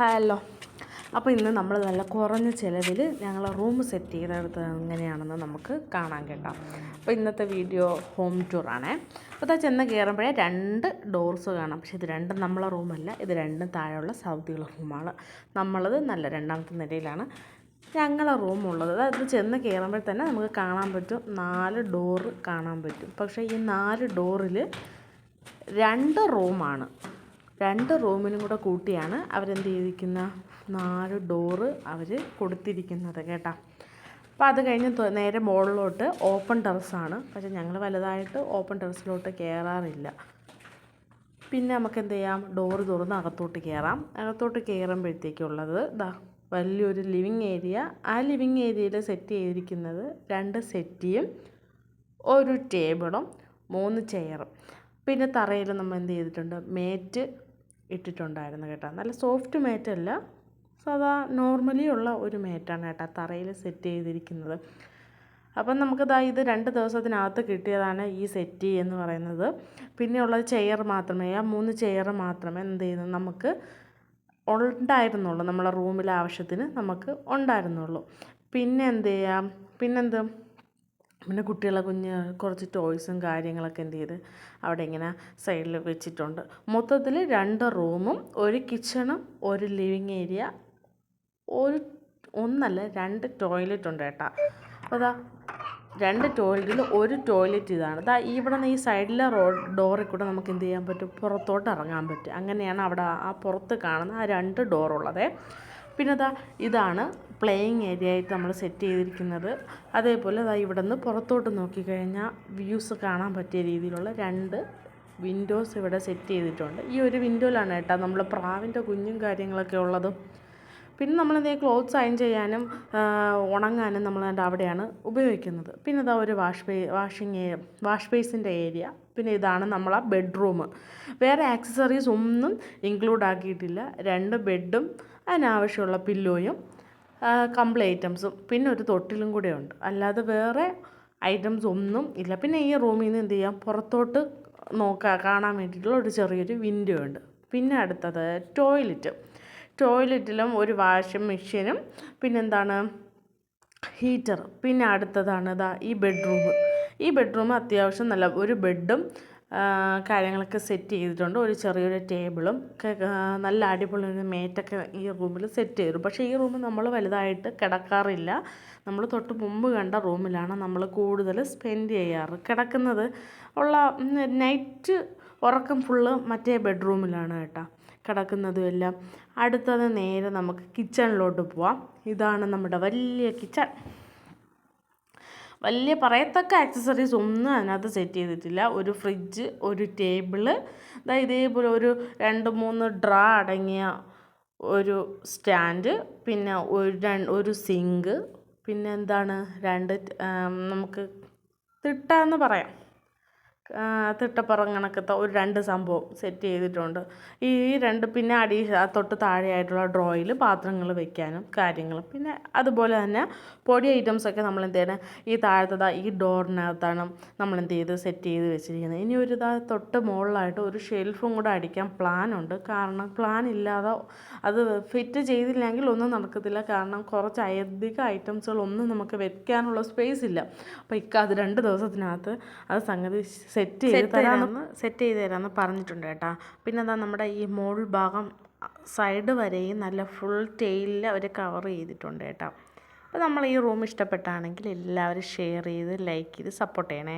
Hello. അപ്പോൾ ഇന്ന് നമ്മൾ നല്ല കുറഞ്ഞ ചിലവിൽ ഞങ്ങൾ റൂം സെറ്റ് ചെയ്തെടുത്ത് എങ്ങനെയാണെന്ന് നമുക്ക് കാണാൻ കേട്ടോ. അപ്പോൾ ഇന്നത്തെ വീഡിയോ ഹോം ടൂറാണേ അപ്പോൾ അതാ ചെന്ന് കയറുമ്പോഴേ രണ്ട് ഡോർസ് കാണാം. പക്ഷേ ഇത് രണ്ടും നമ്മളെ റൂമല്ല ഇത് രണ്ടും താഴെയുള്ള സൗദിയുള്ള റൂമാണ് നമ്മളത് നല്ല രണ്ടാമത്തെ നിലയിലാണ്. ഞങ്ങളെ റൂമുള്ളത് അതായത് ചെന്ന് കയറുമ്പോൾ തന്നെ നമുക്ക് കാണാൻ പറ്റും നാല് ഡോറ് കാണാൻ പറ്റും. പക്ഷേ ഈ നാല് ഡോറിൽ രണ്ട് റൂമാണ് രണ്ട് റൂമിനും കൂടെ കൂട്ടിയാണ് അവരെന്ത് ചെയ്തിരിക്കുന്ന നാല് ഡോറ് അവർ കൊടുത്തിരിക്കുന്നത് കേട്ടോ. അപ്പോൾ അത് കഴിഞ്ഞ് നേരെ മുകളിലോട്ട് ഓപ്പൺ ടെറസാണ്. പക്ഷേ ഞങ്ങൾ വലുതായിട്ട് ഓപ്പൺ ടെറസിലോട്ട് കയറാറില്ല പിന്നെ നമുക്ക് എന്ത് ചെയ്യാം ഡോറ് തുറന്ന് അകത്തോട്ട് കയറാം അകത്തോട്ട് കയറുമ്പോഴത്തേക്കുള്ളത് ഇതാ വലിയൊരു ലിവിങ് ഏരിയ. ആ ലിവിങ് ഏരിയയിൽ സെറ്റ് ചെയ്തിരിക്കുന്നത് രണ്ട് സെറ്റിയും ഒരു ടേബിളും മൂന്ന് ചെയറും. പിന്നെ തറയിൽ നമ്മൾ എന്ത് ചെയ്തിട്ടുണ്ട് മേറ്റ് ഇട്ടിട്ടുണ്ടായിരുന്നു കേട്ടോ. നല്ല സോഫ്റ്റ് മാറ്റല്ല സാധാ നോർമലി ഉള്ള ഒരു മാറ്റാണ് കേട്ടോ തറയിൽ സെറ്റ് ചെയ്തിരിക്കുന്നത്. അപ്പം നമുക്കിതാ ഇത് രണ്ട് ദിവസത്തിനകത്ത് കിട്ടിയതാണ് ഈ സെറ്റ് എന്ന് പറയുന്നത്. പിന്നെ ഉള്ളത് ചെയർ മാത്രമേ. ആ മൂന്ന് ചെയർ മാത്രമേ എന്ത് ചെയ്യുന്നു? നമുക്ക് ഉണ്ടായിരുന്നുള്ളൂ. നമ്മളെ റൂമിലെ ആവശ്യത്തിന് നമുക്ക് ഉണ്ടായിരുന്നുള്ളൂ. പിന്നെ എന്ത് ചെയ്യാം? പിന്നെന്ത്? പിന്നെ കുട്ടികളെ കുഞ്ഞ് കുറച്ച് ടോയ്സും കാര്യങ്ങളൊക്കെ എന്ത് ചെയ്ത് അവിടെ ഇങ്ങനെ സൈഡിൽ വെച്ചിട്ടുണ്ട്. മൊത്തത്തിൽ രണ്ട് റൂമും ഒരു കിച്ചണും ഒരു ലിവിങ് ഏരിയ ഒരു ഒന്നല്ല രണ്ട് ടോയ്ലറ്റ് ഉണ്ട് കേട്ടോ അപ്പോൾ അതാ രണ്ട് ടോയ്ലറ്റിൽ ഒരു ടോയ്ലറ്റ് ഇതാണ്. ദാ ഇവിടെ നിന്ന് ഈ സൈഡിലെ റോ ഡോറിൽ കൂടെ നമുക്ക് എന്ത് ചെയ്യാൻ പറ്റും? പുറത്തോട്ട് ഇറങ്ങാൻ പറ്റും. അങ്ങനെയാണ് അവിടെ ആ പുറത്ത് കാണുന്ന ആ രണ്ട് ഡോറുള്ളത് പിന്നെ അതാ ഇതാണ് പ്ലേയിങ് ഏരിയ ആയിട്ട് നമ്മൾ സെറ്റ് ചെയ്തിരിക്കുന്നത്. അതേപോലെ അതാ ഇവിടെ നിന്ന് പുറത്തോട്ട് നോക്കിക്കഴിഞ്ഞാൽ വ്യൂസ് കാണാൻ പറ്റിയ രീതിയിലുള്ള രണ്ട് വിൻഡോസ് ഇവിടെ സെറ്റ് ചെയ്തിട്ടുണ്ട്. ഈ ഒരു വിൻഡോയിലാണ് കേട്ടോ നമ്മൾ പ്രാവിന്റെ കുഞ്ഞും കാര്യങ്ങളൊക്കെ ഉള്ളത്. പിന്നെ എന്തെങ്കിലും ക്ലോത്ത്സ് അയൺ ചെയ്യാനും ഉണങ്ങാനും നമ്മൾ അവിടെയാണ് ഉപയോഗിക്കുന്നത്. പിന്നെ ഇതാ ഒരു വാഷ് ബേ വാഷിങ് വാഷ് ബേസിന്റെ ഏരിയ പിന്നെ ഇതാണ് നമ്മളെ ബെഡ്റൂം വേറെ ആക്സസറീസ് ഒന്നും ഇൻക്ലൂഡ് ആക്കിയിട്ടില്ല. രണ്ട് ബെഡും അതിനാവശ്യമുള്ള പില്ലോയും കമ്പിൾ ഐറ്റംസും പിന്നെ ഒരു തൊട്ടിലും കൂടെ ഉണ്ട്. അല്ലാതെ വേറെ ഐറ്റംസ് ഒന്നും ഇല്ല. പിന്നെ ഈ റൂമിൽ നിന്ന് എന്ത് ചെയ്യാം? പുറത്തോട്ട് നോക്കാൻ കാണാൻ വേണ്ടിയിട്ടുള്ള ഒരു ചെറിയൊരു വിൻഡോ ഉണ്ട്. പിന്നെ അടുത്തത് ടോയ്ലറ്റ് ടോയ്ലറ്റിലും ഒരു വാഷിംഗ് മെഷീനും പിന്നെന്താണ് ഹീറ്റർ പിന്നെ അടുത്തതാണ് ഇതാ ഈ ബെഡ്റൂം ഈ ബെഡ്റൂം അത്യാവശ്യം നല്ല ഒരു ബെഡും കാര്യങ്ങളൊക്കെ സെറ്റ് ചെയ്തിട്ടുണ്ട്. ഒരു ചെറിയൊരു ടേബിളും ഒക്കെ നല്ല അടിപൊളി ഒരു മേറ്റൊക്കെ ഈ റൂമിൽ സെറ്റ് ചെയ്തു. പക്ഷേ ഈ റൂം നമ്മൾ വലുതായിട്ട് കിടക്കാറില്ല. നമ്മൾ തൊട്ട് മുമ്പ് കണ്ട റൂമിലാണ് നമ്മൾ കൂടുതൽ സ്പെൻഡ് ചെയ്യാറ്. കിടക്കുന്നത് ഉള്ള നൈറ്റ് ഉറക്കം ഫുള്ള് മറ്റേ ബെഡ്റൂമിലാണ് കേട്ടോ കിടക്കുന്നതും എല്ലാം. അടുത്തത് നേരെ നമുക്ക് കിച്ചണിലോട്ട് പോവാം. ഇതാണ് നമ്മുടെ വലിയ കിച്ചൺ വലിയ പറയത്തക്ക ആക്സസറീസ് ഒന്നും അതിനകത്ത് സെറ്റ് ചെയ്തിട്ടില്ല. ഒരു ഫ്രിഡ്ജ് ഒരു ടേബിൾ ഇതാ ഇതേപോലെ ഒരു രണ്ട് മൂന്ന് ഡ്രാ അടങ്ങിയ ഒരു സ്റ്റാൻഡ് പിന്നെ ഒരു ഒരു സിങ്ക് പിന്നെ എന്താണ് രണ്ട് നമുക്ക് തിട്ടാന്ന് പറയാം. തിട്ടപ്പുറം കണക്കത്തെ ഒരു രണ്ട് സംഭവം സെറ്റ് ചെയ്തിട്ടുണ്ട്. ഈ രണ്ട് പിന്നെ അടി തൊട്ട് താഴെയായിട്ടുള്ള ഡ്രോയിൽ പാത്രങ്ങൾ വെക്കാനും കാര്യങ്ങളും. പിന്നെ അതുപോലെ തന്നെ പൊടി ഐറ്റംസൊക്കെ നമ്മൾ എന്ത് ചെയ്യണം? ഈ താഴത്തതാ ഈ ഡോറിനകത്താണ് നമ്മൾ എന്ത് ചെയ്ത് സെറ്റ് ചെയ്ത് വെച്ചിരിക്കുന്നത്. ഇനി ഒരു ഇതാ തൊട്ട് മുകളിലായിട്ട് ഒരു ഷെൽഫും കൂടെ അടിക്കാൻ പ്ലാൻ ഉണ്ട്. കാരണം പ്ലാൻ ഇല്ലാതെ അത് ഫിറ്റ് ചെയ്തില്ലെങ്കിൽ ഒന്നും നടക്കത്തില്ല. കാരണം കുറച്ച് അധികം ഐറ്റംസുകളൊന്നും നമുക്ക് വെക്കാനുള്ള സ്പേസ് ഇല്ല. അപ്പോൾ ഇക്ക അത് രണ്ട് ദിവസത്തിനകത്ത് അത് സംഗതി സെറ്റ് ചെയ്ത് തരാമെന്ന് സെറ്റ് ചെയ്ത് തരാമെന്ന് പറഞ്ഞിട്ടുണ്ട് കേട്ടോ. പിന്നെ എന്താ നമ്മുടെ ഈ മോൾ ഭാഗം സൈഡ് വരെയും നല്ല ഫുൾ ടെയിലിൽ അവർ കവർ ചെയ്തിട്ടുണ്ട് കേട്ടോ. അപ്പോൾ നമ്മൾ ഈ റൂം ഇഷ്ടപ്പെട്ടാണെങ്കിൽ എല്ലാവരും ഷെയർ ചെയ്ത് ലൈക്ക് ചെയ്ത് സപ്പോർട്ട് ചെയ്യണേ.